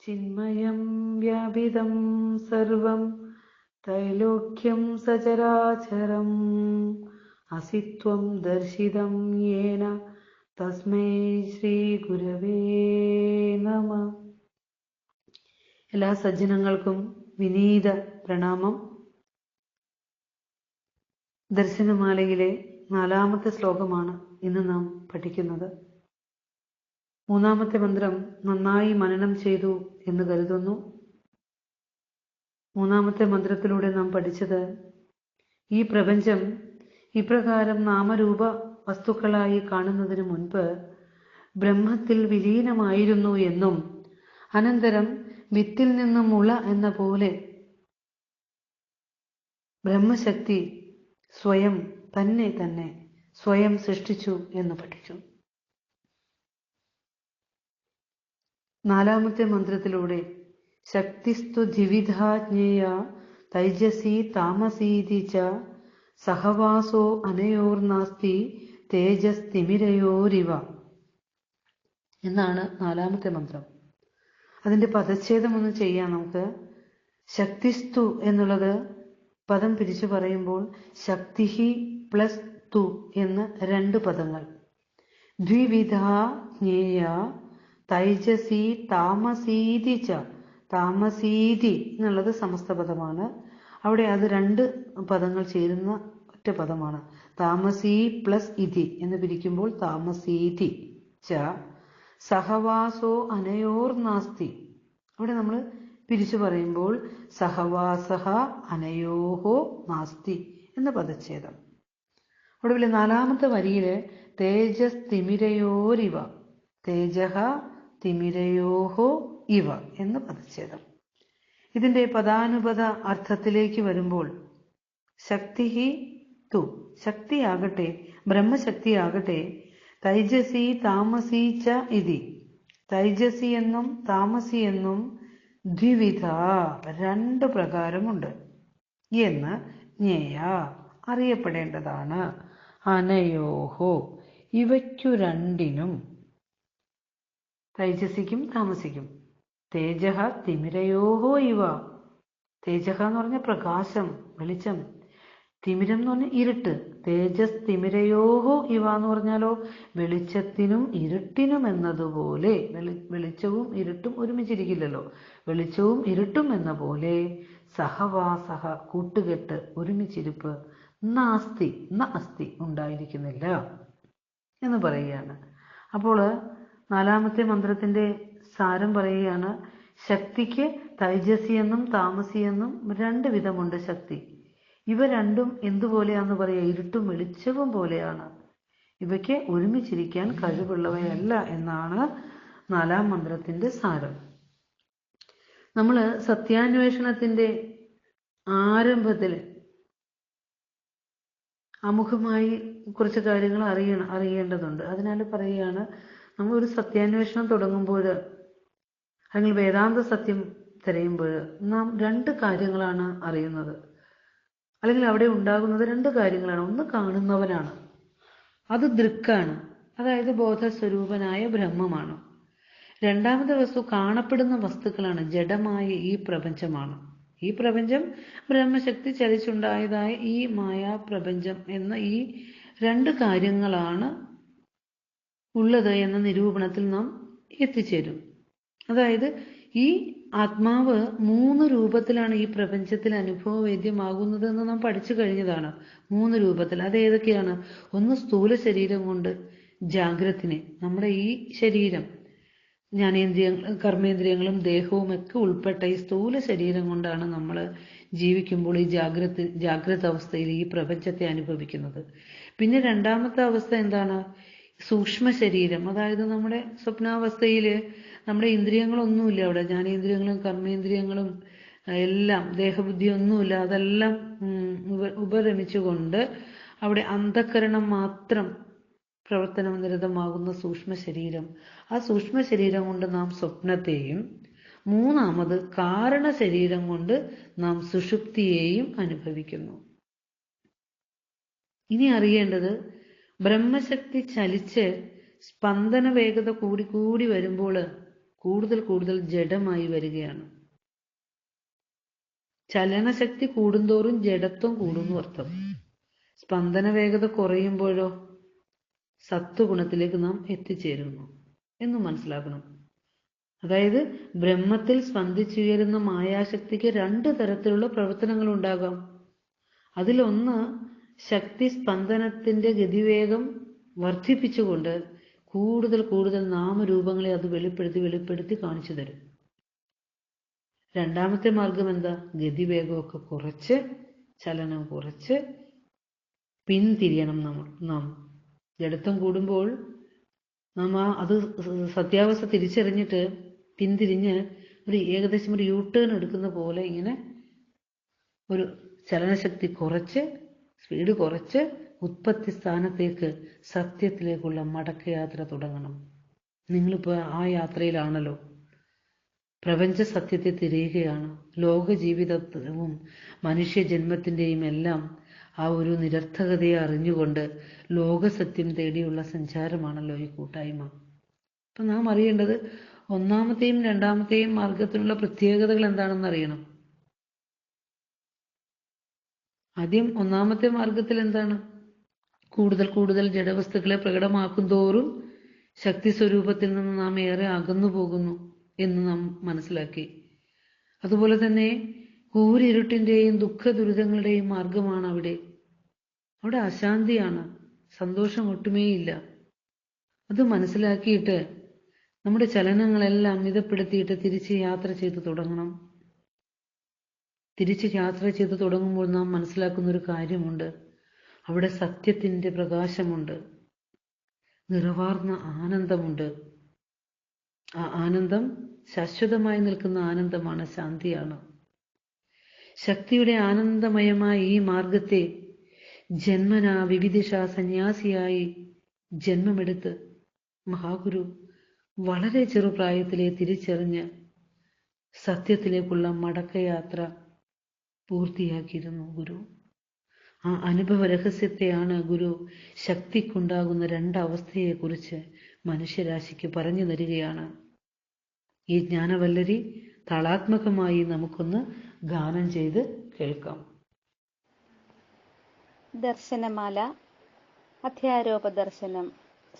ചിന്മയം വ്യാപിതം സർവം ത്രൈലോക്യം സചരാചരം അസിത്വം ദർശിതം യേന തസ്മൈ ശ്രീ ഗുരവേ നമ. എല്ലാ സജ്ജനങ്ങൾക്കും വിനീത പ്രണാമം. ദർശനമാലയിലെ നാലാമത്തെ ശ്ലോകമാണ് ഇന്ന് നാം പഠിക്കുന്നത്. മൂന്നാമത്തെ മന്ത്രം നന്നായി മനനം ചെയ്തു എന്ന് കരുതുന്നു. മൂന്നാമത്തെ മന്ത്രത്തിലൂടെ നാം പഠിച്ചത് ഈ പ്രപഞ്ചം ഇപ്രകാരം നാമരൂപ വസ്തുക്കളായി കാണുന്നതിന് മുൻപ് ബ്രഹ്മത്തിൽ വിലീനമായിരുന്നു എന്നും അനന്തരം വിത്തിൽ നിന്നും മുള എന്ന പോലെ ബ്രഹ്മശക്തി സ്വയം തന്നെ തന്നെ സ്വയം സൃഷ്ടിച്ചു എന്ന് പഠിച്ചു നാലാമത്തെ മന്ത്രത്തിലൂടെ ശക്തിസ്തു ദ്വിവിധാജ്ഞേയ തൈജസി താമസീതി ച സഹവാസോ അനയോർനാസ്തി തേജസ് തിമിരയോരിവ എന്നാണ് നാലാമത്തെ മന്ത്രം. അതിന്റെ പദച്ഛേദം ഒന്ന് ചെയ്യാം നമുക്ക് ശക്തിസ്തു എന്നുള്ളത് പദം പിരിച്ചു പറയുമ്പോൾ ശക്തിഹി പ്ലസ് തു എന്ന് രണ്ട് പദങ്ങൾ. ദ്വിവിധ ജ്ഞേയ തൈജസി താമസീതി ച. താമസീതി എന്നുള്ളത് സമസ്ത പദമാണ്. അവിടെ അത് രണ്ട് പദങ്ങൾ ചേരുന്ന ഒറ്റ പദമാണ്. താമസി പ്ലസ് ഇതി എന്ന് പിരിക്കുമ്പോൾ താമസീതി ച. സഹവാസോ അനയോർ നാസ്തി. അവിടെ നമ്മൾ പിരിച്ചു പറയുമ്പോൾ സഹവാസഹ അനയോഹോ നാസ്തി എന്ന പദച്ഛേദം. ഒടുവിൽ നാലാമത്തെ വരിയിൽ തേജസ് തിമിരയോരിവ. തേജഹ തിമിരയോഹോ ഇവ എന്ന് പദച്ഛേദം. ഇതിന്റെ പദാനുപത അർത്ഥത്തിലേക്ക് വരുമ്പോൾ ശക്തി തു. ശക്തിയാകട്ടെ ബ്രഹ്മശക്തിയാകട്ടെ തൈജസി താമസി ച ഇതി. തൈജസി എന്നും താമസി എന്നും ദ്വിവിധ രണ്ട് പ്രകാരമുണ്ട്. എന്ന് ജ്ഞേയ അറിയപ്പെടേണ്ടതാണ്. അനയോഹോ. ഇവയ്ക്കു രണ്ടിനും തേജസിക്കും താമസിക്കും. തേജഹ തിമിരയോഹോ ഇവ. തേജഹ എന്ന് പറഞ്ഞ പ്രകാശം വെളിച്ചം. തിമിരം എന്ന് പറഞ്ഞ ഇരുട്ട്. തേജസ് തിമിരയോഹോ ഇവ എന്ന് പറഞ്ഞാലോ വെളിച്ചത്തിനും ഇരുട്ടിനും എന്നതുപോലെ. വെളിച്ചവും ഇരുട്ടും ഒരുമിച്ചിരിക്കില്ലല്ലോ. വെളിച്ചവും ഇരുട്ടും എന്ന പോലെ സഹവാസഹ കൂട്ടുകെട്ട് ഒരുമിച്ചിരിപ്പ്. നാസ്തി നാസ്തി ഉണ്ടായിരിക്കുന്നില്ല എന്ന് പറയുകയാണ്. അപ്പോൾ നാലാമത്തെ മന്ത്രത്തിന്റെ സാരം പറയുകയാണ് ശക്തിക്ക് തൈജസി എന്നും താമസി എന്നും രണ്ട് വിധമുണ്ട് ശക്തി. ഇവ രണ്ടും എന്തുപോലെയാന്ന് പറയുക ഇരുട്ടും വെളിച്ചവും പോലെയാണ്. ഇവയ്ക്ക് ഒരുമിച്ചിരിക്കാൻ കഴിവുള്ളവയല്ല എന്നാണ് നാലാം മന്ത്രത്തിന്റെ സാരം. നമ്മൾ സത്യാന്വേഷണത്തിന്റെ ആരംഭത്തിൽ അമുഖമായി കുറച്ച് കാര്യങ്ങൾ അറിയണം അറിയേണ്ടതുണ്ട്. അതിനാൽ പറയുകയാണ് നമ്മൾ ഒരു സത്യാന്വേഷണം തുടങ്ങുമ്പോൾ അല്ലെങ്കിൽ വേദാന്ത സത്യം തിരയുമ്പോൾ നാം രണ്ട് കാര്യങ്ങളാണ് അറിയുന്നത്. അല്ലെങ്കിൽ അവിടെ ഉണ്ടാകുന്നത് രണ്ട് കാര്യങ്ങളാണ്. ഒന്ന് കാണുന്നവനാണ്. അത് ദൃക്കാണ്. അതായത് ബോധസ്വരൂപനായ ബ്രഹ്മമാണ്. രണ്ടാമത്തെ വസ്തു കാണപ്പെടുന്ന വസ്തുക്കളാണ്. ജഡമായ ഈ പ്രപഞ്ചമാണ്. ഈ പ്രപഞ്ചം ബ്രഹ്മശക്തി ചലിച്ചുണ്ടായതായ ഈ മായാ പ്രപഞ്ചം എന്ന ഈ രണ്ട് കാര്യങ്ങളാണ് ഉള്ളത് എന്ന നിരൂപണത്തിൽ നാം എത്തിച്ചേരും. അതായത് ഈ ആത്മാവ് മൂന്ന് രൂപത്തിലാണ് ഈ പ്രപഞ്ചത്തിൽ അനുഭവവേദ്യമാകുന്നത് എന്ന് നാം പഠിച്ചു കഴിഞ്ഞതാണ്. മൂന്ന് രൂപത്തിൽ. അത് ഏതൊക്കെയാണ്? ഒന്ന് സ്ഥൂല ശരീരം കൊണ്ട് ജാഗ്രത്തിനെ. നമ്മുടെ ഈ ശരീരം ജ്ഞാനേന്ദ്രിയങ്ങളും കർമ്മേന്ദ്രിയങ്ങളും ദേഹവും ഒക്കെ ഉൾപ്പെട്ട ഈ സ്ഥൂല ശരീരം കൊണ്ടാണ് നമ്മൾ ജീവിക്കുമ്പോൾ ഈ ജാഗ്രത ജാഗ്രത അവസ്ഥയിൽ ഈ പ്രപഞ്ചത്തെ അനുഭവിക്കുന്നത്. പിന്നെ രണ്ടാമത്തെ അവസ്ഥ എന്താണ്? സൂക്ഷ്മ ശരീരം. അതായത് നമ്മുടെ സ്വപ്നാവസ്ഥയിൽ നമ്മുടെ ഇന്ദ്രിയങ്ങളൊന്നുമില്ല അവിടെ. ജ്ഞാനേന്ദ്രിയങ്ങളും കർമ്മേന്ദ്രിയങ്ങളും എല്ലാം ദേഹബുദ്ധി ഒന്നുമില്ല അതെല്ലാം ഉപരമിച്ചുകൊണ്ട് അവിടെ അന്ധകരണം മാത്രം പ്രവർത്തനം നിരതമാകുന്ന സൂക്ഷ്മ ശരീരം ആ സൂക്ഷ്മ ശരീരം കൊണ്ട് നാം സ്വപ്നത്തെയും മൂന്നാമത് കാരണ ശരീരം കൊണ്ട് നാം സുഷുപ്തിയെയും അനുഭവിക്കുന്നു. ഇനി അറിയേണ്ടത് ബ്രഹ്മശക്തി ചലിച്ച് സ്പന്ദന വേഗത കൂടി കൂടി വരുമ്പോൾ കൂടുതൽ കൂടുതൽ ജഡമായി വരികയാണ്. ചലനശക്തി കൂടുന്തോറും ജഡത്വം കൂടുന്നു അർത്ഥം. സ്പന്ദന വേഗത കുറയുമ്പോഴോ സത്വഗുണത്തിലേക്ക് നാം എത്തിച്ചേരുന്നു എന്ന് മനസ്സിലാക്കണം. അതായത് ബ്രഹ്മത്തിൽ സ്പന്ദിച്ചുയരുന്ന മായാശക്തിക്ക് രണ്ട് തരത്തിലുള്ള പ്രവർത്തനങ്ങൾ ഉണ്ടാകാം. അതിലൊന്ന് ശക്തി സ്പന്ദനത്തിന്റെ ഗതിവേഗം വർദ്ധിപ്പിച്ചുകൊണ്ട് കൂടുതൽ കൂടുതൽ നാമരൂപങ്ങളെ അത് വെളിപ്പെടുത്തി വെളിപ്പെടുത്തി കാണിച്ചു തരും. രണ്ടാമത്തെ മാർഗം എന്താ? ഗതിവേഗമൊക്കെ കുറച്ച് ചലനം കുറച്ച് പിന്തിരിയണം നമ്മൾ നാം. ജഡത്വം കൂടുമ്പോൾ നമ്മ ആ അത് സത്യാവസ്ഥ തിരിച്ചറിഞ്ഞിട്ട് പിന്തിരിഞ്ഞ് ഒരു ഏകദേശം ഒരു യൂ ടേൺ എടുക്കുന്ന പോലെ ഇങ്ങനെ ഒരു ചലനശക്തി കുറച്ച് സ്പീഡ് കുറച്ച് ഉത്പത്തി സ്ഥാനത്തേക്ക് സത്യത്തിലേക്കുള്ള മടക്കയാത്ര തുടങ്ങണം. നിങ്ങളിപ്പോൾ ആ യാത്രയിലാണല്ലോ. പ്രപഞ്ച സത്യത്തെ തിരയുകയാണ്. ലോക ജീവിതവും മനുഷ്യ ജന്മത്തിന്റെയും എല്ലാം ആ ഒരു നിരർത്ഥകതയെ അറിഞ്ഞുകൊണ്ട് ലോകസത്യം തേടിയുള്ള സഞ്ചാരമാണല്ലോ ഈ കൂട്ടായ്മ. അപ്പം നാം അറിയേണ്ടത് ഒന്നാമത്തെയും രണ്ടാമത്തെയും മാർഗത്തിനുള്ള പ്രത്യേകതകൾ എന്താണെന്ന് അറിയണം ആദ്യം ഒന്നാമത്തെ മാർഗത്തിൽ എന്താണ്? കൂടുതൽ കൂടുതൽ ജഡവസ്തുക്കളെ പ്രകടമാക്കും തോറും ശക്തി സ്വരൂപത്തിൽ നിന്ന് നാം ഏറെ അകന്നു പോകുന്നു എന്ന് നാം മനസ്സിലാക്കി. അതുപോലെ തന്നെ കൂരിരുട്ടിന്റെയും ദുഃഖ ദുരിതങ്ങളുടെയും മാർഗമാണ് അവിടെ അവിടെ അശാന്തിയാണ്. സന്തോഷം ഒട്ടുമേയില്ല. അത് മനസ്സിലാക്കിയിട്ട് നമ്മുടെ ചലനങ്ങളെല്ലാം മിതപ്പെടുത്തിയിട്ട് തിരിച്ച് യാത്ര ചെയ്തു തുടങ്ങണം. തിരിച്ച് യാത്ര ചെയ്തു തുടങ്ങുമ്പോൾ നാം മനസ്സിലാക്കുന്ന ഒരു കാര്യമുണ്ട്. അവിടെ സത്യത്തിന്റെ പ്രകാശമുണ്ട്. നിറവാർന്ന ആനന്ദമുണ്ട്. ആ ആനന്ദം ശാശ്വതമായി നിൽക്കുന്ന ആനന്ദമാണ് ശാന്തിയാണ്. ശക്തിയുടെ ആനന്ദമയമായ ഈ മാർഗത്തെ ജന്മനാ വിവിധിഷ സന്യാസിയായി ജന്മമെടുത്ത് മഹാഗുരു വളരെ ചെറുപ്രായത്തിലെ തിരിച്ചറിഞ്ഞ് സത്യത്തിലേക്കുള്ള മടക്കയാത്ര പൂർത്തിയാക്കിയിരുന്നു ഗുരു. ആ അനുഭവ രഹസ്യത്തെയാണ് ഗുരു ശക്തിക്കുണ്ടാകുന്ന രണ്ടവസ്ഥയെക്കുറിച്ച് മനുഷ്യരാശിക്ക് പറഞ്ഞു തരികയാണ്. ഈ ജ്ഞാനവല്ലരി താളാത്മകമായി നമുക്കൊന്ന് ഗാനം ചെയ്ത് കേൾക്കാം. ദർശനമാല അധ്യാരോപ ദർശനം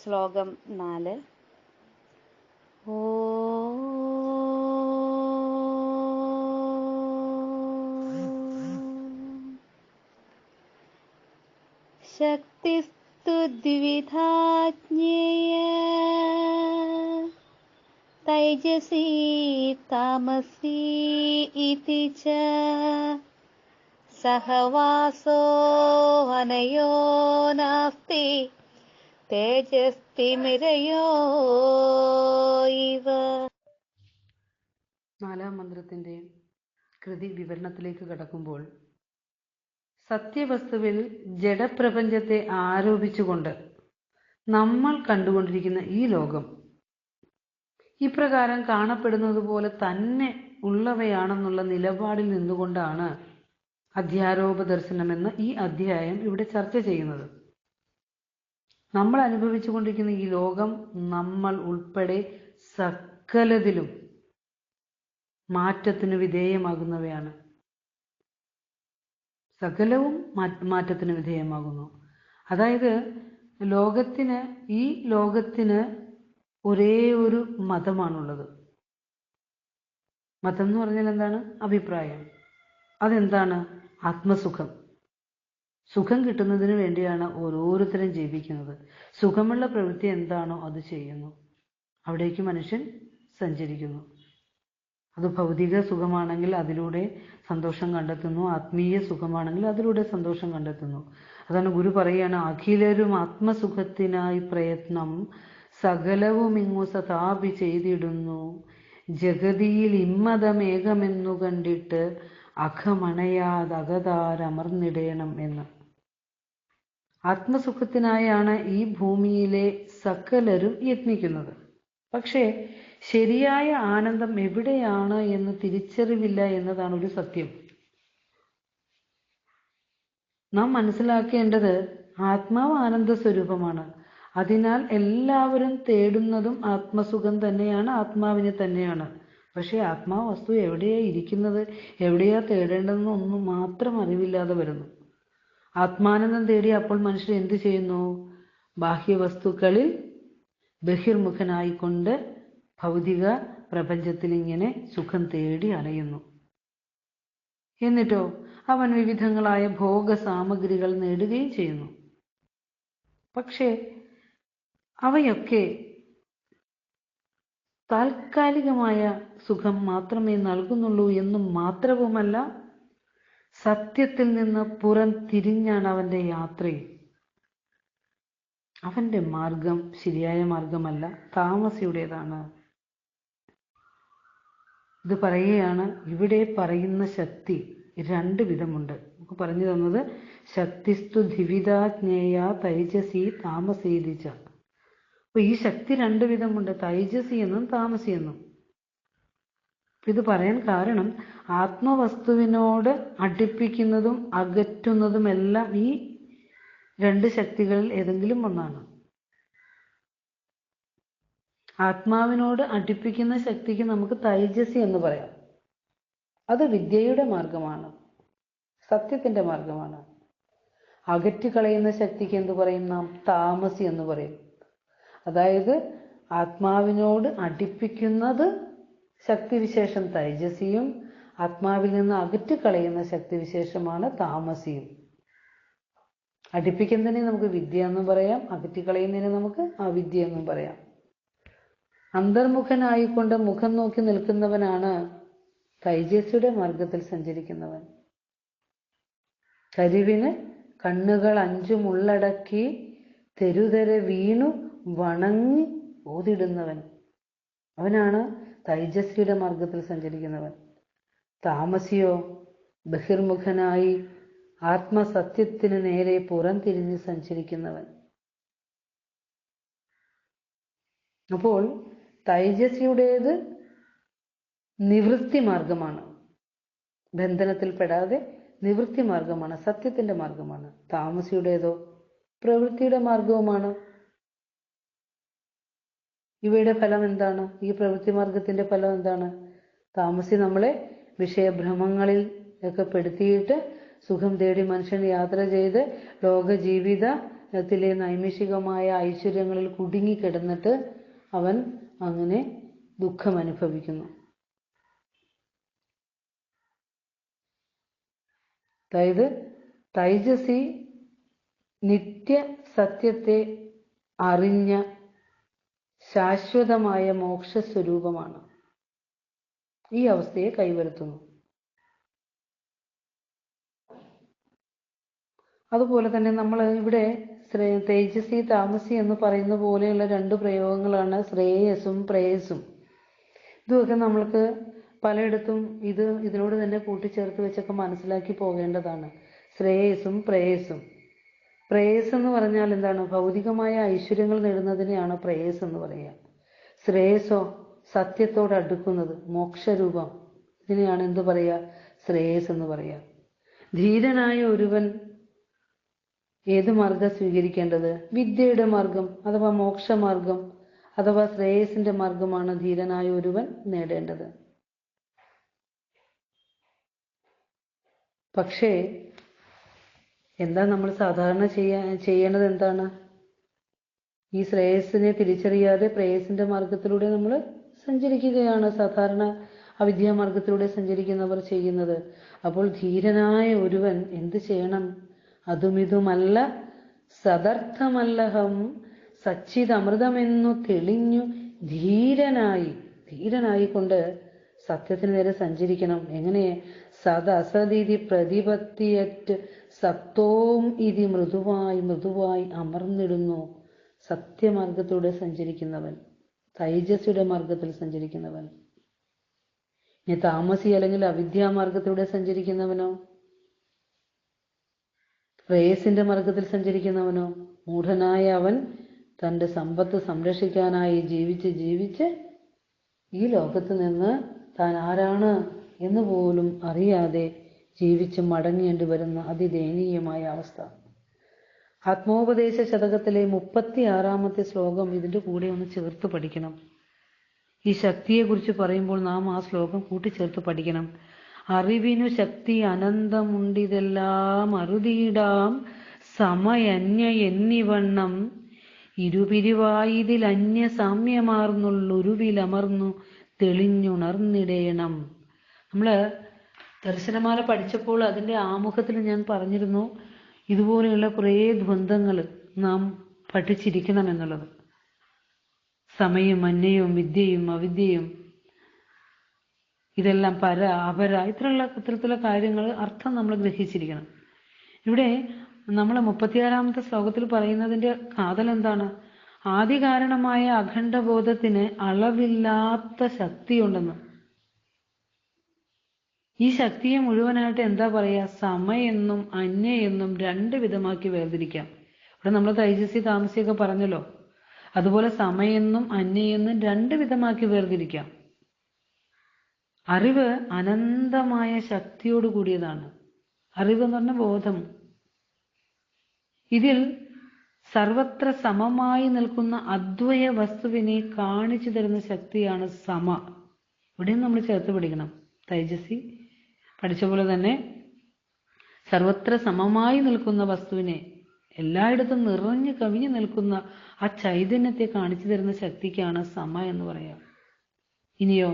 ശ്ലോകം നാല്. ശക്തിസ്തു ദ്വിധാജ്ഞേയ തൈജസി താമസി ഇതി ച. സഹവാസോ അനയോ നാസ്തി തേജസ്തിമിരയോ ഇവ. നാലാം മന്ത്രത്തിന്റെ കൃതി വിവരണത്തിലേക്ക് കടക്കുമ്പോൾ സത്യവസ്തുവിൽ ജഡപ്രപഞ്ചത്തെ ആരോപിച്ചുകൊണ്ട് നമ്മൾ കണ്ടുകൊണ്ടിരിക്കുന്ന ഈ ലോകം ഇപ്രകാരം കാണപ്പെടുന്നത് പോലെ തന്നെ ഉള്ളവയാണെന്നുള്ള നിലപാടിൽ നിന്നുകൊണ്ടാണ് അധ്യാരോപ ദർശനം എന്ന ഈ അധ്യായം ഇവിടെ ചർച്ച ചെയ്യുന്നത്. നമ്മൾ അനുഭവിച്ചു കൊണ്ടിരിക്കുന്ന ഈ ലോകം നമ്മൾ ഉൾപ്പെടെ സകലതിലും മാറ്റത്തിന് വിധേയമാകുന്നവയാണ്. സകലവും മാറ്റത്തിന് വിധേയമാകുന്നു. അതായത് ലോകത്തിന് ഈ ലോകത്തിന് ഒരേ ഒരു മതമാണുള്ളത്. മതം എന്ന് പറഞ്ഞാൽ എന്താണ്? അഭിപ്രായം. അതെന്താണ്? ആത്മസുഖം. സുഖം കിട്ടുന്നതിന് വേണ്ടിയാണ് ഓരോരുത്തരും ജീവിക്കുന്നത്. സുഖമുള്ള പ്രവൃത്തി എന്താണോ അത് ചെയ്യുന്നു. അവിടേക്ക് മനുഷ്യൻ സഞ്ചരിക്കുന്നു. അത് ഭൗതിക സുഖമാണെങ്കിൽ അതിലൂടെ സന്തോഷം കണ്ടെത്തുന്നു. ആത്മീയ സുഖമാണെങ്കിൽ അതിലൂടെ സന്തോഷം കണ്ടെത്തുന്നു. അതാണ് ഗുരു പറയുകയാണ് അഖിലരും ആത്മസുഖത്തിനായി പ്രയത്നം സകലവും ഇങ്ങു സതാപി ചെയ്തിടുന്നു. ജഗതിയിൽ ഇമ്മതമേകമെന്നു കണ്ടിട്ട് അഖമണയാതകതാരമർന്നിടേണം എന്ന്. ആത്മസുഖത്തിനായാണ് ഈ ഭൂമിയിലെ സകലരും യത്നിക്കുന്നത്. പക്ഷേ ശരിയായ ആനന്ദം എവിടെയാണ് എന്ന് തിരിച്ചറിവില്ല എന്നതാണ് ഒരു സത്യം. നാം മനസ്സിലാക്കേണ്ടത് ആത്മാവ് ആനന്ദ സ്വരൂപമാണ് അതിനാൽ എല്ലാവരും തേടുന്നതും ആത്മസുഖം തന്നെയാണ് ആത്മാവിനെ തന്നെയാണ്. പക്ഷേ ആത്മാവ് വസ്തു എവിടെയാ ഇരിക്കുന്നത്? എവിടെയാ തേടേണ്ടതെന്ന് ഒന്നും മാത്രം അറിവില്ലാതെ വരുന്നു. ആത്മാനന്ദം തേടി അപ്പോൾ മനുഷ്യർ എന്ത് ചെയ്യുന്നു? ബാഹ്യവസ്തുക്കളിൽ ബഹിർമുഖനായിക്കൊണ്ട് ഭൗതിക പ്രപഞ്ചത്തിൽ ഇങ്ങനെ സുഖം തേടി അലയുന്നു എന്നിട്ടോ അവൻ വിവിധങ്ങളായ ഭോഗ സാമഗ്രികൾ നേടുകയും ചെയ്യുന്നു. പക്ഷേ അവയൊക്കെ താൽക്കാലികമായ സുഖം മാത്രമേ നൽകുന്നുള്ളൂ എന്നും മാത്രവുമല്ല സത്യത്തിൽ നിന്ന് പുറം തിരിഞ്ഞാണ് അവന്റെ യാത്രയും അവന്റെ മാർഗം ശരിയായ മാർഗമല്ല താമസിയുടേതാണ്. ഇത് പറയുകയാണ് ഇവിടെ പറയുന്ന ശക്തി രണ്ട് വിധമുണ്ട്. നമുക്ക് പറഞ്ഞു തന്നത് ശക്തിസ്തു ധിവിതാജ്ഞേയ തൈജസി താമസീതിച്ച അപ്പൊ ഈ ശക്തി രണ്ടു വിധമുണ്ട്. തൈജസി എന്നും താമസി എന്നും ഇത് പറയാൻ കാരണം ആത്മവസ്തുവിനോട് അടുപ്പിക്കുന്നതും അകറ്റുന്നതുമെല്ലാം ഈ രണ്ട് ശക്തികളിൽ ഏതെങ്കിലും ഒന്നാണ്. ആത്മാവിനോട് അടുപ്പിക്കുന്ന ശക്തിക്ക് നമുക്ക് തൈജസി എന്ന് പറയാം. അത് വിദ്യയുടെ മാർഗമാണ്. സത്യത്തിന്റെ മാർഗമാണ്. അകറ്റിക്കളയുന്ന ശക്തിക്ക് എന്ത് പറയും നാം? താമസി എന്ന് പറയും. അതായത് ആത്മാവിനോട് അടുപ്പിക്കുന്നത് ശക്തിവിശേഷം തൈജസിയും ആത്മാവിൽ നിന്ന് അകറ്റിക്കളയുന്ന ശക്തിവിശേഷമാണ് താമസിയും. അടുപ്പിക്കുന്നതിനെ നമുക്ക് വിദ്യ എന്നും പറയാം അകറ്റിക്കളയുന്നതിനെ നമുക്ക് അവിദ്യ എന്നും പറയാം. അന്തർമുഖനായിക്കൊണ്ട് മുഖം നോക്കി നിൽക്കുന്നവനാണ് തൈജസ്യുടെ മാർഗത്തിൽ സഞ്ചരിക്കുന്നവൻ. കരിവിന് കണ്ണുകൾ അഞ്ചും ഉള്ളടക്കി തെരുതെര വീണു വണങ്ങി ഓതിടുന്നവൻ അവനാണ് തൈജസ്വിയുടെ മാർഗത്തിൽ സഞ്ചരിക്കുന്നവൻ. താമസിയോ ബഹിർമുഖനായി ആത്മസത്യത്തിന് നേരെ പുറം തിരിഞ്ഞ് സഞ്ചരിക്കുന്നവൻ. അപ്പോൾ തൈജസ്സിയുടേത് നിവൃത്തി മാർഗമാണ് ബന്ധനത്തിൽ പെടാതെ നിവൃത്തി മാർഗമാണ് സത്യത്തിന്റെ മാർഗമാണ് താമസിയുടേതോ പ്രവൃത്തിയുടെ മാർഗവുമാണ് ഇവയുടെ ഫലം എന്താണ്? ഈ പ്രവൃത്തി മാർഗത്തിന്റെ ഫലം എന്താണ്? താമസി നമ്മളെ വിഷയഭ്രമങ്ങളിൽ ഒക്കെ പെടുത്തിയിട്ട് സുഖം തേടി മനുഷ്യൻ യാത്ര ചെയ്ത് ലോക ജീവിതത്തിലെ നൈമിഷികമായ ഐശ്വര്യങ്ങളിൽ കുടുങ്ങിക്കിടന്നിട്ട് അവൻ അങ്ങനെ ദുഃഖം അനുഭവിക്കുന്നു അതായത് തൈജസി നിത്യ സത്യത്തെ അറിഞ്ഞ ശാശ്വതമായ മോക്ഷസ്വരൂപമാണ്. ഈ അവസ്ഥയെ കൈവരുത്തുന്നു. അതുപോലെ തന്നെ നമ്മൾ ഇവിടെ തേജസ്വി തേജസി താമസി എന്ന് പറയുന്ന പോലെയുള്ള രണ്ട് പ്രയോഗങ്ങളാണ് ശ്രേയസും പ്രേയസും ഇതുമൊക്കെ നമ്മൾക്ക് പലയിടത്തും ഇത് ഇതിനോട് തന്നെ കൂട്ടിച്ചേർത്ത് വെച്ചൊക്കെ മനസ്സിലാക്കി പോകേണ്ടതാണ്. ശ്രേയസും പ്രേയസും പ്രേയസ് എന്ന് പറഞ്ഞാൽ എന്താണ്? ഭൗതികമായ ഐശ്വര്യങ്ങൾ നേടുന്നതിനെയാണ് പ്രേയസ് എന്ന് പറയുക. ശ്രേയസോ സത്യത്തോട് അടുക്കുന്നത് മോക്ഷരൂപം. ഇതിനെയാണ് എന്ത് പറയുക? ശ്രേയസ് എന്ന് പറയുക. ധീരനായ ഒരുവൻ ഏത് മാർഗം സ്വീകരിക്കേണ്ടത്? വിദ്യയുടെ മാർഗം അഥവാ മോക്ഷമാർഗം അഥവാ ശ്രേയസിന്റെ മാർഗമാണ് ധീരനായ ഒരുവൻ നേടേണ്ടത്. പക്ഷേ എന്താ നമ്മൾ സാധാരണ ചെയ്യാ ചെയ്യേണ്ടത് എന്താണ്? ഈ ശ്രേയസ്സിനെ തിരിച്ചറിയാതെ പ്രേയസിന്റെ മാർഗത്തിലൂടെ നമ്മൾ സഞ്ചരിക്കുകയാണ്. സാധാരണ അവിദ്യാമാർഗത്തിലൂടെ സഞ്ചരിക്കുന്നവർ ചെയ്യുന്നത്. അപ്പോൾ ധീരനായ ഒരുവൻ എന്ത് ചെയ്യണം? അതുമിതുമല്ല സദർത്ഥമല്ലഹം. സച്ചിതമൃതമെന്നു തെളിഞ്ഞു ധീരനായി ധീരനായിക്കൊണ്ട് സത്യത്തിന് നേരെ സഞ്ചരിക്കണം. എങ്ങനെ? സദസതിഥി പ്രതിപത്തിയറ്റ് സത്വവും ഇതി മൃദുവായി മൃദുവായി അമർന്നിടുന്നു. സത്യമാർഗത്തിലൂടെ സഞ്ചരിക്കുന്നവൻ. തൈജസ്യുടെ മാർഗത്തിൽ സഞ്ചരിക്കുന്നവൻ. ഇനി താമസി അല്ലെങ്കിൽ അവിദ്യാമാർഗത്തിലൂടെ സഞ്ചരിക്കുന്നവനോ? പ്രേയസിന്റെ മാർഗത്തിൽ സഞ്ചരിക്കുന്നവനോ? മൂഢനായ അവൻ തന്റെ സമ്പത്ത് സംരക്ഷിക്കാനായി ജീവിച്ച് ജീവിച്ച് ഈ ലോകത്ത് നിന്ന് താൻ ആരാണ് എന്ന് പോലും അറിയാതെ ജീവിച്ച് മടങ്ങേണ്ടി വരുന്ന അതിദയനീയമായ അവസ്ഥ. ആത്മോപദേശ ശതകത്തിലെ മുപ്പത്തി ആറാമത്തെ ശ്ലോകം ഇതിന്റെ കൂടെ ഒന്ന് ചേർത്ത് പഠിക്കണം. ഈ ശക്തിയെക്കുറിച്ച് പറയുമ്പോൾ നാം ആ ശ്ലോകം കൂട്ടിച്ചേർത്ത് പഠിക്കണം. അറിവിനു ശക്തി അനന്തമുണ്ടിതെല്ലാം അറുതിയിടാം. സമയന്യ എന്നിവണ്ണം ഇരുപിരിവായതിൽ അന്യ സാമ്യമാർന്നുള്ളൊരുവിലമർന്നു തെളിഞ്ഞുണർന്നിടേണം. നമ്മൾ ദർശനമാല പഠിച്ചപ്പോൾ അതിന്റെ ആമുഖത്തിൽ ഞാൻ പറഞ്ഞിരുന്നു ഇതുപോലെയുള്ള കുറേ ദ്വന്ദ്ങ്ങൾ നാം പഠിച്ചിരിക്കണം എന്നുള്ളത്. സമയം അന്യയും വിദ്യയും അവിദ്യയും ഇതെല്ലാം പര അപര ഇത്തരമുള്ള ഇത്തരത്തിലുള്ള കാര്യങ്ങൾ അർത്ഥം നമ്മൾ ഗ്രഹിച്ചിരിക്കണം. ഇവിടെ നമ്മൾ മുപ്പത്തിയാറാമത്തെ ശ്ലോകത്തിൽ പറയുന്നതിന്റെ കാതൽ എന്താണ് ആദികാരണമായ അഖണ്ഡബോധത്തിന് അളവില്ലാത്ത ശക്തിയുണ്ടെന്ന്. ഈ ശക്തിയെ മുഴുവനായിട്ട് എന്താ പറയാ? സമയെന്നും അന്യ എന്നും രണ്ട് വിധമാക്കി വേർതിരിക്കാം. ഇവിടെ നമ്മൾ തൈജസ്വി താമസിയൊക്കെ പറഞ്ഞല്ലോ. അതുപോലെ സമയെന്നും അന്യയെന്നും രണ്ട് വിധമാക്കി വേർതിരിക്കാം. അറിവ് അനന്തമായ ശക്തിയോട് കൂടിയതാണ്. അറിവ് എന്ന് പറഞ്ഞ ബോധം. ഇതിൽ സർവത്ര സമമായി നിൽക്കുന്ന അദ്വയ വസ്തുവിനെ കാണിച്ചു തരുന്ന ശക്തിയാണ് സമ. ഇവിടെയും നമ്മൾ ചേർത്ത് പിടിക്കണം. തൈജസി പഠിച്ച പോലെ തന്നെ സർവത്ര സമമായി നിൽക്കുന്ന വസ്തുവിനെ എല്ലായിടത്തും നിറഞ്ഞു കവിഞ്ഞു നിൽക്കുന്ന ആ ചൈതന്യത്തെ കാണിച്ചു തരുന്ന ശക്തിക്കാണ് സമ എന്ന് പറയാം. ഇനിയോ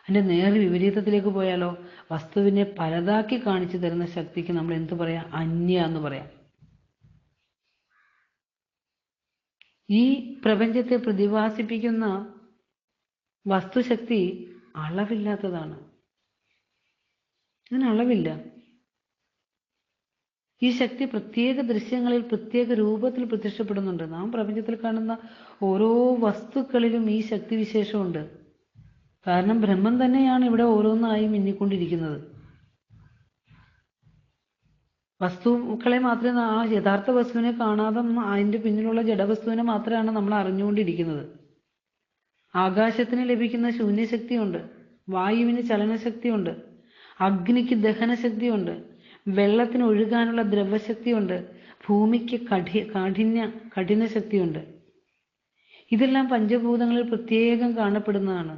അതിന്റെ നേരെ വിപരീതത്തിലേക്ക് പോയാലോ? വസ്തുവിനെ പലതാക്കി കാണിച്ചു തരുന്ന ശക്തിക്ക് നമ്മൾ എന്ത് പറയാം? അന്യ എന്ന് പറയാം. ഈ പ്രപഞ്ചത്തെ പ്രതിഭാസിപ്പിക്കുന്ന വസ്തുശക്തി അളവില്ലാത്തതാണ്. ഇതിന് അളവില്ല. ഈ ശക്തി പ്രത്യേക ദൃശ്യങ്ങളിൽ പ്രത്യേക രൂപത്തിൽ പ്രത്യക്ഷപ്പെടുന്നുണ്ട്. നാം പ്രപഞ്ചത്തിൽ കാണുന്ന ഓരോ വസ്തുക്കളിലും ഈ ശക്തി വിശേഷമുണ്ട് കാരണം ബ്രഹ്മം തന്നെയാണ് ഇവിടെ ഓരോന്നായി മിന്നിക്കൊണ്ടിരിക്കുന്നത്. വസ്തുക്കളെ മാത്രമേ ആ യഥാർത്ഥ വസ്തുവിനെ കാണാതെ അതിന്റെ പിന്നിലുള്ള ജഡവസ്തുവിനെ മാത്രമാണ് നമ്മൾ അറിഞ്ഞുകൊണ്ടിരിക്കുന്നത്. ആകാശത്തിന് ലഭിക്കുന്ന ശൂന്യശക്തിയുണ്ട് വായുവിന് ചലനശക്തിയുണ്ട് അഗ്നിക്ക് ദഹനശക്തിയുണ്ട് വെള്ളത്തിന് ഒഴുകാനുള്ള ദ്രവശക്തിയുണ്ട് ഭൂമിക്ക് കഠി കാഠിന്യ കഠിന ശക്തിയുണ്ട് ഇതെല്ലാം പഞ്ചഭൂതങ്ങളിൽ പ്രത്യേകം കാണപ്പെടുന്നതാണ്.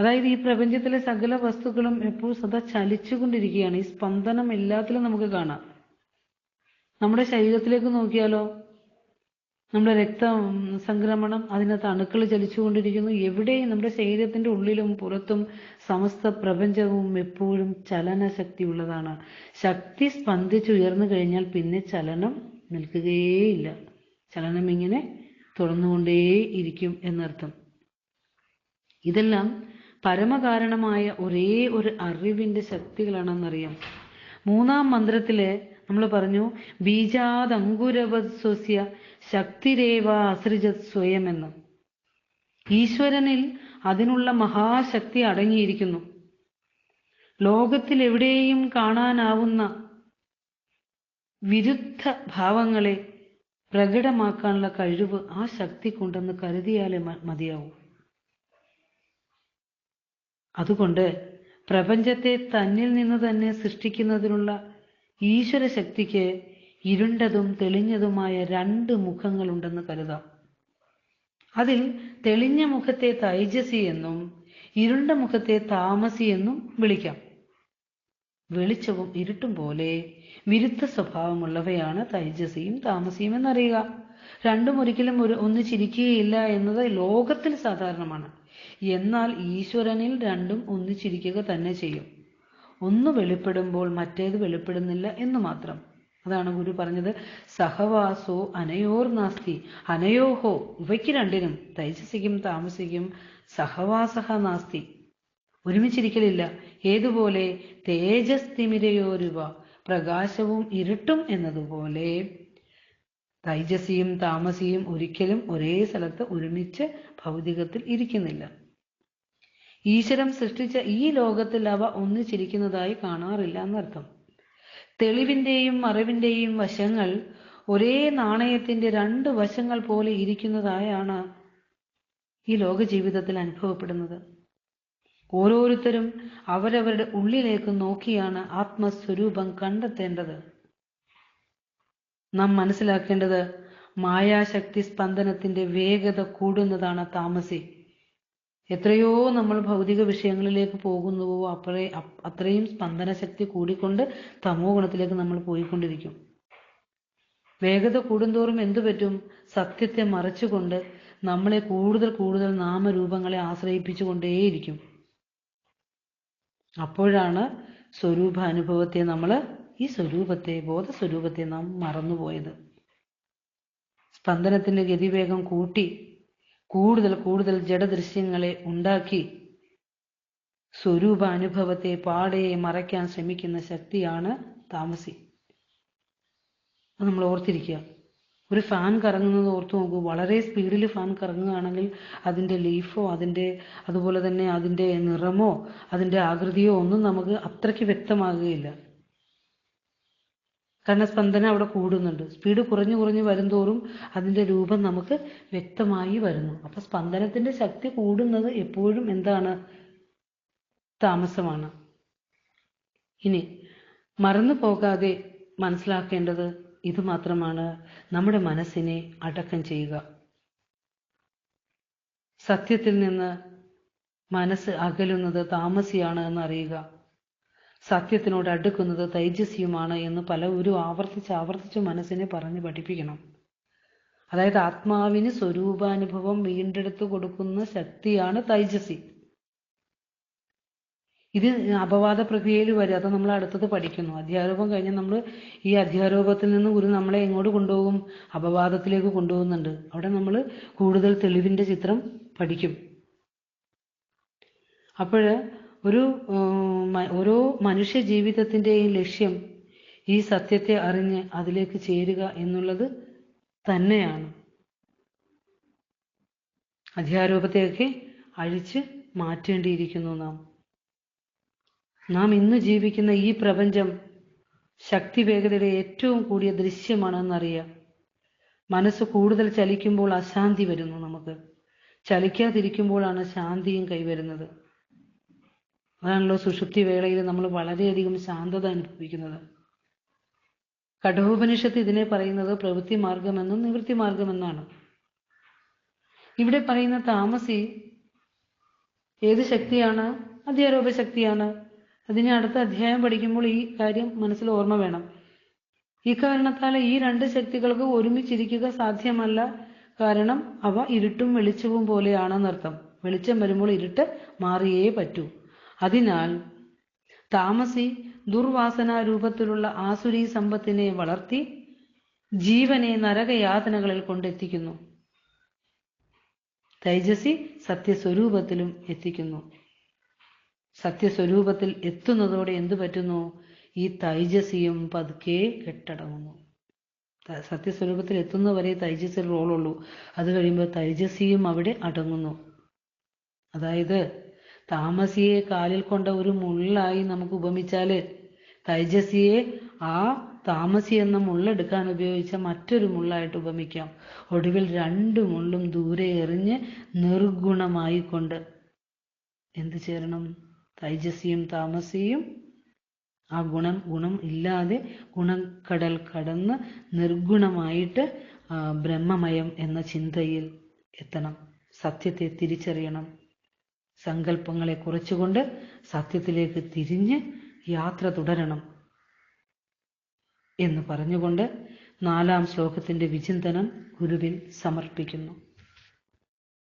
അതായത് ഈ പ്രപഞ്ചത്തിലെ സകല വസ്തുക്കളും എപ്പോഴും സദാ ചലിച്ചുകൊണ്ടിരിക്കുകയാണ്. ഈ സ്പന്ദനം എല്ലാത്തിലും നമുക്ക് കാണാം. നമ്മുടെ ശരീരത്തിലേക്ക് നോക്കിയാലോ? നമ്മുടെ രക്ത സംക്രമണം അതിനകത്ത് അണുക്കൾ ചലിച്ചുകൊണ്ടിരിക്കുന്നു. എവിടെയും നമ്മുടെ ശരീരത്തിന്റെ ഉള്ളിലും പുറത്തും സമസ്ത പ്രപഞ്ചവും എപ്പോഴും ചലനശക്തി ഉള്ളതാണ് ശക്തി സ്പന്ദിച്ചുയർന്നു കഴിഞ്ഞാൽ പിന്നെ ചലനം നിൽക്കുകയേയില്ല. ചലനം ഇങ്ങനെ തുറന്നുകൊണ്ടേയിരിക്കും എന്നർത്ഥം. ഇതെല്ലാം പരമകാരണമായ ഒരേ ഒരു അറിവിന്റെ ശക്തികളാണെന്നറിയാം. മൂന്നാം മന്ത്രത്തിൽ നമ്മൾ പറഞ്ഞു ബീജാദങ്കുരവത് സ്വസ്യ ശക്തിരേവ അസൃജത് സ്വയം എന്ന്. ഈശ്വരനിൽ അതിനുള്ള മഹാശക്തി അടങ്ങിയിരിക്കുന്നു. ലോകത്തിൽ എവിടെയും കാണാനാവുന്ന വിരുദ്ധ ഭാവങ്ങളെ പ്രകടമാക്കാനുള്ള കഴിവ് ആ ശക്തിക്കുണ്ടെന്ന് കരുതിയാലേ മതിയാവൂ. അതുകൊണ്ട് പ്രപഞ്ചത്തെ തന്നിൽ നിന്ന് തന്നെ സൃഷ്ടിക്കുന്നതിനുള്ള ഈശ്വര ശക്തിക്ക് ഇരുണ്ടതും തെളിഞ്ഞതുമായ രണ്ട് മുഖങ്ങളുണ്ടെന്ന് കരുതാം. അതിൽ തെളിഞ്ഞ മുഖത്തെ തൈജസി എന്നും ഇരുണ്ട മുഖത്തെ താമസി എന്നും വിളിക്കാം. വെളിച്ചവും ഇരുട്ടും പോലെ വിരുദ്ധ സ്വഭാവമുള്ളവയാണ് തൈജസിയും താമസിയും എന്നറിയുക രണ്ടും ഒരിക്കലും ഒരു ഒന്നിച്ചിരിക്കുകയില്ല എന്നത് ലോകത്തിൽ സാധാരണമാണ്. എന്നാൽ ഈശ്വരനിൽ രണ്ടും ഒന്നിച്ചിരിക്കുക തന്നെ ചെയ്യും. ഒന്ന് വെളിപ്പെടുമ്പോൾ മറ്റേത് വെളിപ്പെടുന്നില്ല എന്ന് മാത്രം. അതാണ് ഗുരു പറഞ്ഞത്. സഹവാസോ അനയോർ നാസ്തി. അനയോഹോ ഇവയ്ക്ക് രണ്ടിനും. തൈജസിക്കും താമസിക്കും സഹവാസഹ നാസ്തി. ഒരുമിച്ചിരിക്കലില്ല. ഏതുപോലെ? തേജസ്തിമിരയോരുവ. പ്രകാശവും ഇരുട്ടും എന്നതുപോലെ. തൈജസിയും താമസിയും ഒരിക്കലും ഒരേ സ്ഥലത്ത് ഒരുമിച്ച് ഭൗതികത്തിൽ ഇരിക്കുന്നില്ല. ഈശ്വരം സൃഷ്ടിച്ച ഈ ലോകത്തിൽ അവ ഒന്നിച്ചിരിക്കുന്നതായി കാണാറില്ല എന്നർത്ഥം. തെളിവിന്റെയും അറിവിന്റെയും വശങ്ങൾ ഒരേ നാണയത്തിന്റെ രണ്ട് വശങ്ങൾ പോലെ ഇരിക്കുന്നതായാണ് ഈ ലോക ജീവിതത്തിൽ അനുഭവപ്പെടുന്നത്. ഓരോരുത്തരും അവരവരുടെ ഉള്ളിലേക്ക് നോക്കിയാണ് ആത്മസ്വരൂപം കണ്ടെത്തേണ്ടത്. നാം മനസ്സിലാക്കേണ്ടത് മായാശക്തി സ്പന്ദനത്തിന്റെ വേഗത കൂടുന്നതാണ് താമസി. എത്രയോ നമ്മൾ ഭൗതിക വിഷയങ്ങളിലേക്ക് പോകുന്നുവോ അപ്പറേ അത്രയും സ്പന്ദനശക്തി കൂടിക്കൊണ്ട് തമോ ഗുണത്തിലേക്ക് നമ്മൾ പോയിക്കൊണ്ടിരിക്കും. വേഗത കൂടുന്തോറും എന്തു പറ്റും? സത്യത്തെ മറച്ചുകൊണ്ട് നമ്മളെ കൂടുതൽ കൂടുതൽ നാമരൂപങ്ങളെ ആശ്രയിപ്പിച്ചുകൊണ്ടേയിരിക്കും. അപ്പോഴാണ് സ്വരൂപ അനുഭവത്തെ നമ്മൾ ഈ സ്വരൂപത്തെ ബോധസ്വരൂപത്തെ നാം മറന്നുപോയത്. സ്പന്ദനത്തിന്റെ ഗതിവേഗം കൂട്ടി കൂടുതൽ കൂടുതൽ ജഡദൃശ്യങ്ങളെ ഉണ്ടാക്കി സ്വരൂപ അനുഭവത്തെ പാടയെ മറയ്ക്കാൻ ശ്രമിക്കുന്ന ശക്തിയാണ് താമസി. അത് നമ്മൾ ഓർത്തിരിക്കുക. ഒരു ഫാൻ കറങ്ങുന്നത് ഓർത്തു നോക്കൂ. വളരെ സ്പീഡിൽ ഫാൻ കറങ്ങുകയാണെങ്കിൽ അതിന്റെ ലീഫോ അതിന്റെ അതുപോലെ തന്നെ അതിന്റെ നിറമോ അതിന്റെ ആകൃതിയോ ഒന്നും നമുക്ക് അത്രയ്ക്ക് വ്യക്തമാകുകയില്ല. കാരണം സ്പന്ദനം അവിടെ കൂടുന്നുണ്ട്. സ്പീഡ് കുറഞ്ഞു കുറഞ്ഞു വരുംതോറും അതിന്റെ രൂപം നമുക്ക് വ്യക്തമായി വരുന്നു. അപ്പൊ സ്പന്ദനത്തിന്റെ ശക്തി കൂടുന്നത് എപ്പോഴും എന്താണ്? താമസമാണ്. ഇനി മറന്നു പോകാതെ മനസ്സിലാക്കേണ്ടത് ഇത് മാത്രമാണ്. നമ്മുടെ മനസ്സിനെ അടക്കം ചെയ്യുക. സത്യത്തിൽ നിന്ന് മനസ്സ് അകലുന്നത് താമസിയാണ് എന്നറിയുക. സത്യത്തിനോട് അടുക്കുന്നത് തൈജസ്യുമാണ് എന്ന് പല ഒരു ആവർത്തിച്ച് ആവർത്തിച്ച് മനസ്സിനെ പറഞ്ഞ് പഠിപ്പിക്കണം. അതായത് ആത്മാവിന് സ്വരൂപാനുഭവം വീണ്ടെടുത്തു കൊടുക്കുന്ന ശക്തിയാണ് തൈജസി ഇത് അപവാദ പ്രക്രിയയിൽ വരും. അത് നമ്മൾ അടുത്തത് പഠിക്കുന്നു. അധ്യാരോപം കഴിഞ്ഞാൽ നമ്മൾ ഈ അധ്യാരോപത്തിൽ നിന്ന് ഗുരു നമ്മളെ എങ്ങോട്ട് കൊണ്ടുപോകും? അപവാദത്തിലേക്ക് കൊണ്ടുപോകുന്നുണ്ട്. അവിടെ നമ്മൾ കൂടുതൽ തെളിവിന്റെ ചിത്രം പഠിക്കും. അപ്പോഴ് ഒരു ഓരോ മനുഷ്യ ജീവിതത്തിന്റെയും ലക്ഷ്യം ഈ സത്യത്തെ അറിഞ്ഞ് അതിലേക്ക് ചേരുക എന്നുള്ളത് തന്നെയാണ്. അധ്യാരൂപത്തെയൊക്കെ അഴിച്ച് മാറ്റേണ്ടിയിരിക്കുന്നു നാം. നാം ഇന്ന് ജീവിക്കുന്ന ഈ പ്രപഞ്ചം ശക്തി വേഗതയുടെ ഏറ്റവും കൂടിയ ദൃശ്യമാണെന്നറിയാം. മനസ്സ് കൂടുതൽ ചലിക്കുമ്പോൾ അശാന്തി വരുന്നു നമുക്ക്. ചലിക്കാതിരിക്കുമ്പോഴാണ് ശാന്തിയും കൈവരുന്നത്. അതാണല്ലോ സുഷുപ്തി വേളയിൽ നമ്മൾ വളരെയധികം ശാന്തത അനുഭവിക്കുന്നത്. കഠോപനിഷത്ത് ഇതിനെ പറയുന്നത് പ്രവൃത്തി മാർഗമെന്നും നിവൃത്തി മാർഗമെന്നാണ് ഇവിടെ പറയുന്ന താമസി ഏത് ശക്തിയാണ്? അധ്യാരോപ ശക്തിയാണ്. അതിനെ അടുത്ത അധ്യായം പഠിക്കുമ്പോൾ ഈ കാര്യം മനസ്സിൽ ഓർമ്മ വേണം. ഈ കാരണത്താൽ ഈ രണ്ട് ശക്തികൾക്ക് ഒരുമിച്ചിരിക്കുക സാധ്യമല്ല. കാരണം അവ ഇരുട്ടും വെളിച്ചവും പോലെയാണെന്നർത്ഥം. വെളിച്ചം വരുമ്പോൾ ഇരുട്ട് മാറിയേ പറ്റൂ. അതിനാൽ താമസി ദുർവാസനാരൂപത്തിലുള്ള ആസുരീ സമ്പത്തിനെ വളർത്തി ജീവനെ നരകയാതനകളിൽ കൊണ്ടെത്തിക്കുന്നു. തൈജസി സത്യസ്വരൂപത്തിലും എത്തിക്കുന്നു. സത്യസ്വരൂപത്തിൽ എത്തുന്നതോടെ എന്തു പറ്റുന്നു? ഈ തൈജസിയും പതുക്കെ കെട്ടടങ്ങുന്നു. സത്യസ്വരൂപത്തിൽ എത്തുന്നവരെ തൈജസിൽ റോളുള്ളൂ. അത് കഴിയുമ്പോൾ തൈജസിയും അവിടെ അടങ്ങുന്നു. അതായത് താമസിയെ കാലിൽ കൊണ്ട ഒരു മുള്ളായി നമുക്ക് ഉപമിച്ചാൽ തൈജസിയെ ആ താമസി എന്ന മുള്ളെടുക്കാൻ ഉപയോഗിച്ച മറ്റൊരു മുള്ളായിട്ട് ഉപമിക്കാം. ഒടുവിൽ രണ്ട് മുള്ളും ദൂരെ എറിഞ്ഞ് നിർഗുണമായി കൊണ്ട് എന്ത് ചേരണം? തൈജസിയും താമസിയും ആ ഗുണം ഗുണം ഇല്ലാതെ ഗുണക്കടൽ കടന്ന് നിർഗുണമായിട്ട് ബ്രഹ്മമയം എന്ന ചിന്തയിൽ എത്തണം. സത്യത്തെ തിരിച്ചറിയണം. സങ്കല്പങ്ങളെ കുറച്ചുകൊണ്ട് സത്യത്തിലേക്ക് തിരിഞ്ഞ് യാത്ര തുടരണം എന്ന് പറഞ്ഞുകൊണ്ട് നാലാം ശ്ലോകത്തിന്റെ വിചിന്തനം ഗുരുവിൽ സമർപ്പിക്കുന്നു.